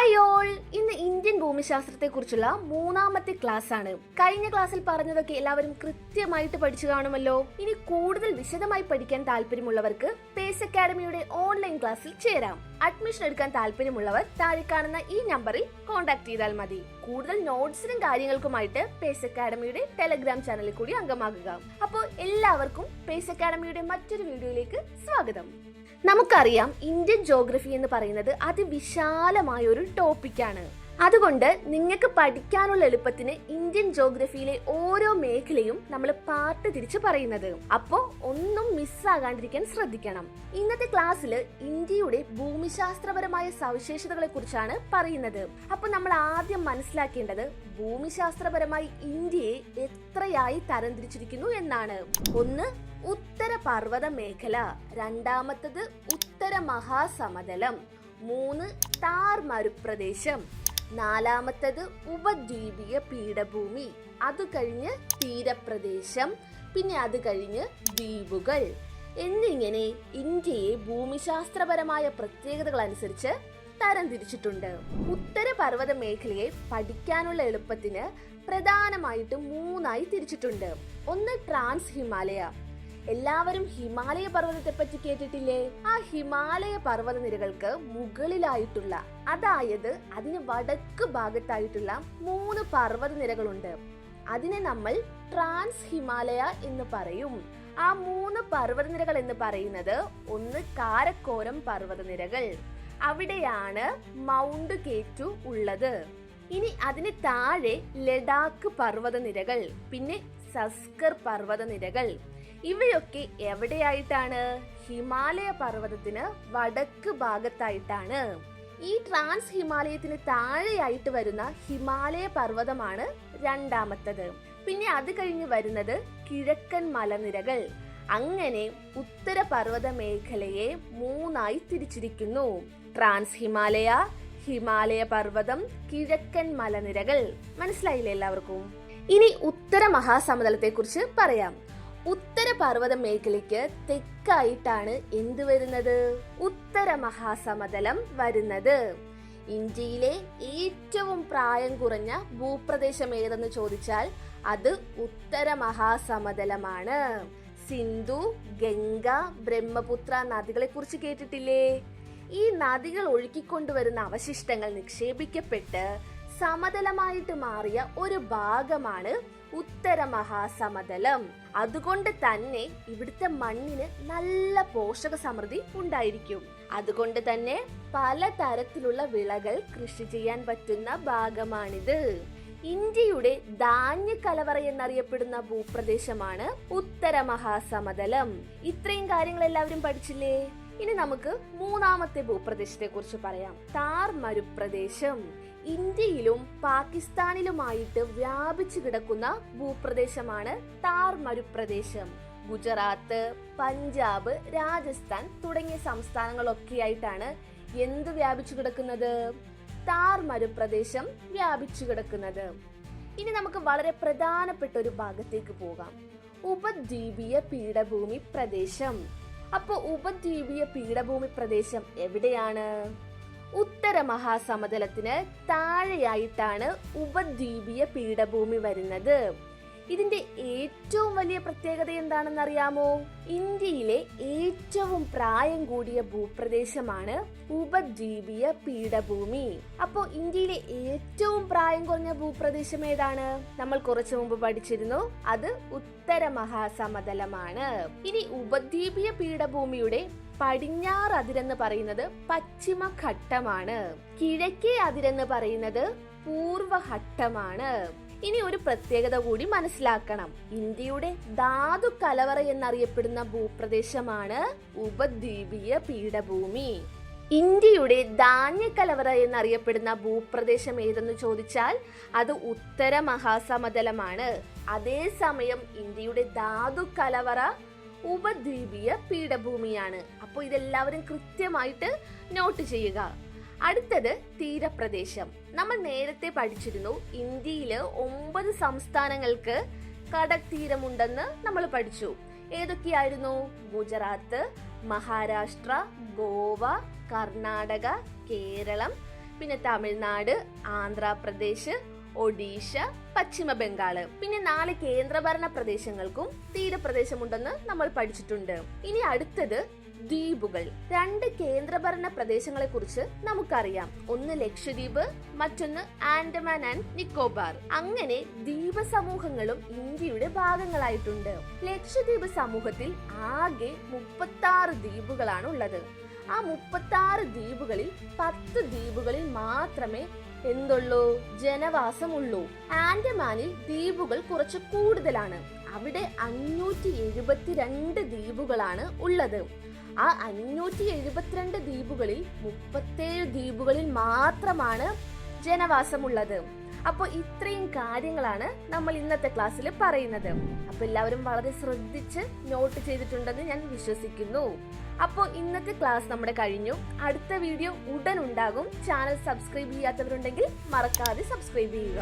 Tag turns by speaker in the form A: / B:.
A: Hi all ഇന്ന് Indian ഭൂമിശാസ്ത്രത്തെ കുറിച്ചുള്ള മൂന്നാമത്തെ ക്ലാസ് ആണ് കഴിഞ്ഞ ക്ലാസ്സിൽ പറഞ്ഞതൊക്കെ എല്ലാവരും കൃത്യമായിട്ട് പഠിച്ചു കാണുമല്ലോ. ഇനി കൂടുതൽ വിശദമായി പഠിക്കാൻ താല്പര്യമുള്ളവർക്ക് പേസ് അക്കാഡമിയുടെ ഓൺലൈൻ ക്ലാസ്സിൽ ചേരാം. അഡ്മിഷൻ എടുക്കാൻ താല്പര്യമുള്ളവർ താഴെ കാണുന്ന ഈ നമ്പറിൽ കോൺടാക്ട് ചെയ്താൽ മതി. കൂടുതൽ നോട്ട്സിനും കാര്യങ്ങൾക്കുമായിട്ട് പേസ് അക്കാഡമിയുടെ ടെലഗ്രാം ചാനലിൽ കൂടി അംഗമാകുക. അപ്പോൾ എല്ലാവർക്കും പേസ് അക്കാഡമിയുടെ മറ്റൊരു വീഡിയോയിലേക്ക് സ്വാഗതം. നമുക്കറിയാം ഇന്ത്യൻ ജോഗ്രഫി എന്ന് പറയുന്നത് അതിവിശാലമായ ഒരു ടോപ്പിക്കാണ് അതുകൊണ്ട് നിങ്ങൾക്ക് പഠിക്കാനുള്ള എളുപ്പത്തിന് ഇന്ത്യൻ ജോഗ്രഫിയിലെ ഓരോ മേഖലയും നമ്മൾ പാർട്ട് തിരിച്ച് പറയുന്നത്. അപ്പോ ഒന്നും മിസ്സാകാണ്ടിരിക്കാൻ ശ്രദ്ധിക്കണം. ഇന്നത്തെ ക്ലാസ്സിൽ ഇന്ത്യയുടെ ഭൂമിശാസ്ത്രപരമായ സവിശേഷതകളെ കുറിച്ചാണ് പറയുന്നത്. അപ്പൊ നമ്മൾ ആദ്യം മനസ്സിലാക്കേണ്ടത് ഭൂമിശാസ്ത്രപരമായി ഇന്ത്യയെ എത്രയായി തരംതിരിച്ചിരിക്കുന്നു എന്നാണ്. ഒന്ന് ഉത്തര പർവത മേഖല രണ്ടാമത്തത് ഉത്തര മഹാസമതലം മൂന്ന് താർ മരുപ്രദേശം നാലാമത്തത് ഉപദ്വീപീയ പീഠഭൂമി അത് കഴിഞ്ഞ് തീരപ്രദേശം പിന്നെ അത് കഴിഞ്ഞ് ദ്വീപുകൾ. എന്നിങ്ങനെ ഇന്ത്യയെ ഭൂമിശാസ്ത്രപരമായ പ്രത്യേകതകൾ അനുസരിച്ച് തരംതിരിച്ചിട്ടുണ്ട്. ഉത്തര പർവത മേഖലയെ പഠിക്കാനുള്ള എളുപ്പത്തിന് പ്രധാനമായിട്ടും മൂന്നായി തിരിച്ചിട്ടുണ്ട്. ഒന്ന് ട്രാൻസ് ഹിമാലയ എല്ലാവരും ഹിമാലയ പർവതത്തെ പറ്റി കേട്ടിട്ടില്ലേ? ആ ഹിമാലയ പർവത നിരകൾക്ക് മുകളിലായിട്ടുള്ള അതായത് അതിന് വടക്ക് ഭാഗത്തായിട്ടുള്ള മൂന്ന് പർവത നിരകളുണ്ട് അതിനെ നമ്മൾ ട്രാൻസ് ഹിമാലയ എന്ന് പറയും. ആ മൂന്ന് പർവതനിരകൾ എന്ന് പറയുന്നത് ഒന്ന് കാരക്കോരം പർവതനിരകൾ. അവിടെയാണ് മൗണ്ട് കേറ്റു ഉള്ളത്. ഇനി അതിന് താഴെ ലഡാക്ക് പർവതനിരകൾ പിന്നെ സസ്കർ പർവതനിരകൾ. ഇവയൊക്കെ എവിടെയായിട്ടാണ്? ഹിമാലയ പർവതത്തിന് വടക്ക് ഭാഗത്തായിട്ടാണ്. ഈ ട്രാൻസ് ഹിമാലയത്തിന് താഴെയായിട്ട് വരുന്ന ഹിമാലയ പർവതമാണ് രണ്ടാമത്തത്. പിന്നെ അത് കഴിഞ്ഞ് വരുന്നത് കിഴക്കൻ മലനിരകൾ. അങ്ങനെ ഉത്തര പർവത മേഖലയെ മൂന്നായി തിരിച്ചിരിക്കുന്നു. ട്രാൻസ് ഹിമാലയ ഹിമാലയ പർവതം കിഴക്കൻ മലനിരകൾ. മനസ്സിലായില്ലേ എല്ലാവർക്കും? ഇനി ഉത്തര മഹാസമതലത്തെ കുറിച്ച് പറയാം. ഉത്തര പർവത മേഖലയ്ക്ക് തെക്കായിട്ടാണ് എന്ത് വരുന്നത്? ഉത്തര മഹാസമതലം വരുന്നത്. ഇന്ത്യയിലെ ഏറ്റവും പ്രായം കുറഞ്ഞ ഭൂപ്രദേശം ഏതെന്ന് ചോദിച്ചാൽ അത് ഉത്തര മഹാസമതലമാണ് സിന്ധു ഗംഗ ബ്രഹ്മപുത്ര നദികളെ കുറിച്ച് കേട്ടിട്ടില്ലേ? ഈ നദികൾ ഒഴുക്കിക്കൊണ്ടുവരുന്ന അവശിഷ്ടങ്ങൾ നിക്ഷേപിക്കപ്പെട്ട് സമതലമായിട്ട് മാറിയ ഒരു ഭാഗമാണ് ഉത്തര മഹാസമതലം. അതുകൊണ്ട് തന്നെ ഇവിടുത്തെ മണ്ണിന് നല്ല പോഷക സമൃദ്ധി ഉണ്ടായിരിക്കും. അതുകൊണ്ട് തന്നെ പല തരത്തിലുള്ള വിളകൾ കൃഷി ചെയ്യാൻ പറ്റുന്ന ഭാഗമാണിത്. ഇന്ത്യയുടെ ധാന്യ കലവറ എന്നറിയപ്പെടുന്ന ഭൂപ്രദേശമാണ് ഉത്തര മഹാസമതലം. ഇത്രയും കാര്യങ്ങൾ എല്ലാവരും പഠിച്ചില്ലേ? ഇനി നമുക്ക് മൂന്നാമത്തെ ഭൂപ്രദേശത്തെ കുറിച്ച് പറയാം. താർ മരുപ്രദേശം. ഇന്ത്യയിലും പാകിസ്ഥാനിലുമായിട്ട് വ്യാപിച്ചു കിടക്കുന്ന ഭൂപ്രദേശമാണ് താർ മരുപ്രദേശം. ഗുജറാത്ത് പഞ്ചാബ് രാജസ്ഥാൻ തുടങ്ങിയ സംസ്ഥാനങ്ങളൊക്കെയായിട്ടാണ് എന്ത് വ്യാപിച്ചു കിടക്കുന്നത്? താർ മരുപ്രദേശം വ്യാപിച്ചു കിടക്കുന്നത്. ഇനി നമുക്ക് വളരെ പ്രധാനപ്പെട്ട ഒരു ഭാഗത്തേക്ക് പോകാം. ഉപദ്വീപീയ പീഠഭൂമി പ്രദേശം. അപ്പോൾ ഉപദ്വീപീയ പീഠഭൂമി പ്രദേശം എവിടെയാണ്? ഉത്തര മഹാസമതലത്തിന് താഴെയായിട്ടാണ് ഉപദ്വീപീയ പീഠഭൂമി വരുന്നത്. ഇതിന്റെ ഏറ്റവും വലിയ പ്രത്യേകത എന്താണെന്നറിയാമോ? ഇന്ത്യയിലെ ഏറ്റവും പ്രായം കൂടിയ ഭൂപ്രദേശമാണ് ഉപദ്വീപീയ പീഠഭൂമി. അപ്പോ ഇന്ത്യയിലെ ഏറ്റവും പ്രായം കുറഞ്ഞ ഭൂപ്രദേശം ഏതാണ്? നമ്മൾ കുറച്ചു മുമ്പ് പഠിച്ചിരുന്നു അത് ഉത്തര മഹാസമതലമാണ്. ഇനി ഉപദ്വീപീയ പീഠഭൂമിയുടെ പടിഞ്ഞാറ് അതിരെന്ന് പറയുന്നത് പശ്ചിമഘട്ടമാണ് കിഴക്കേ അതിരെന്ന് പറയുന്നത് പൂർവഘട്ടമാണ് ഇനി ഒരു പ്രത്യേകത കൂടി മനസ്സിലാക്കണം. ഇന്ത്യയുടെ ധാതു കലവറ എന്നറിയപ്പെടുന്ന ഭൂപ്രദേശമാണ് ഉപദ്വീപീയ പീഠഭൂമി. ഇന്ത്യയുടെ ധാന്യ കലവറ എന്നറിയപ്പെടുന്ന ഭൂപ്രദേശം ഏതെന്ന് ചോദിച്ചാൽ അത് ഉത്തര മഹാസമതലമാണ്. അതേസമയം ഇന്ത്യയുടെ ധാതു കലവറ ഉപദ്വീപീയ പീഠഭൂമിയാണ്. അപ്പോൾ ഇതെല്ലാവരും കൃത്യമായിട്ട് നോട്ട് ചെയ്യുക. അടുത്തത് തീരപ്രദേശം. നമ്മൾ നേരത്തെ പഠിച്ചിരുന്നു ഇന്ത്യയിൽ ഒമ്പത് സംസ്ഥാനങ്ങൾക്ക് കടൽ തീരമുണ്ടെന്ന് നമ്മൾ പഠിച്ചു. ഏതൊക്കെയായിരുന്നു? ഗുജറാത്ത് മഹാരാഷ്ട്ര ഗോവ കർണാടക കേരളം പിന്നെ തമിഴ്നാട് ആന്ധ്രാപ്രദേശ് ഒഡീഷ പശ്ചിമ ബംഗാൾ പിന്നെ നാല് കേന്ദ്രഭരണ പ്രദേശങ്ങൾക്കും തീരപ്രദേശമുണ്ടെന്ന് നമ്മൾ പഠിച്ചിട്ടുണ്ട്. ഇനി അടുത്തത് ദ്വീപുകൾ. രണ്ട് കേന്ദ്രഭരണ പ്രദേശങ്ങളെ കുറിച്ച് നമുക്കറിയാം. ഒന്ന് ലക്ഷദ്വീപ് മറ്റൊന്ന് ആൻഡമാൻ ആൻഡ് നിക്കോബാർ. അങ്ങനെ ദ്വീപ സമൂഹങ്ങളും ഇന്ത്യയുടെ ഭാഗങ്ങളായിട്ടുണ്ട്. ലക്ഷദ്വീപ് സമൂഹത്തിൽ ആകെ മുപ്പത്തി ആറ് ദ്വീപുകളാണ് ഉള്ളത് ആ മുപ്പത്തി ആറ് ദ്വീപുകളിൽ പത്ത് ദ്വീപുകളിൽ മാത്രമേ എന്തുള്ളൂ? ജനവാസമുള്ളൂ. ആൻഡമാനിൽ ദ്വീപുകൾ കുറച്ച് കൂടുതലാണ്. അവിടെ അഞ്ഞൂറ്റി എഴുപത്തിരണ്ട് ദ്വീപുകളാണ് ഉള്ളത്. ആ അഞ്ഞൂറ്റി എഴുപത്തിരണ്ട് ദ്വീപുകളിൽ മുപ്പത്തേഴ് ദ്വീപുകളിൽ മാത്രമാണ് ജനവാസമുള്ളത്. അപ്പോൾ ഇത്രയും കാര്യങ്ങളാണ് നമ്മൾ ഇന്നത്തെ ക്ലാസ്സിൽ പറയുന്നത്. അപ്പോൾ എല്ലാവരും വളരെ ശ്രദ്ധിച്ച് നോട്ട് ചെയ്തിട്ടുണ്ടെന്ന് ഞാൻ വിശ്വസിക്കുന്നു. അപ്പോൾ ഇന്നത്തെ ക്ലാസ് നമ്മുടെ കഴിഞ്ഞു. അടുത്ത വീഡിയോ ഉടൻ ഉണ്ടാകും. ചാനൽ സബ്സ്ക്രൈബ് ചെയ്യാത്തവരുണ്ടെങ്കിൽ മറക്കാതെ സബ്സ്ക്രൈബ് ചെയ്യുക.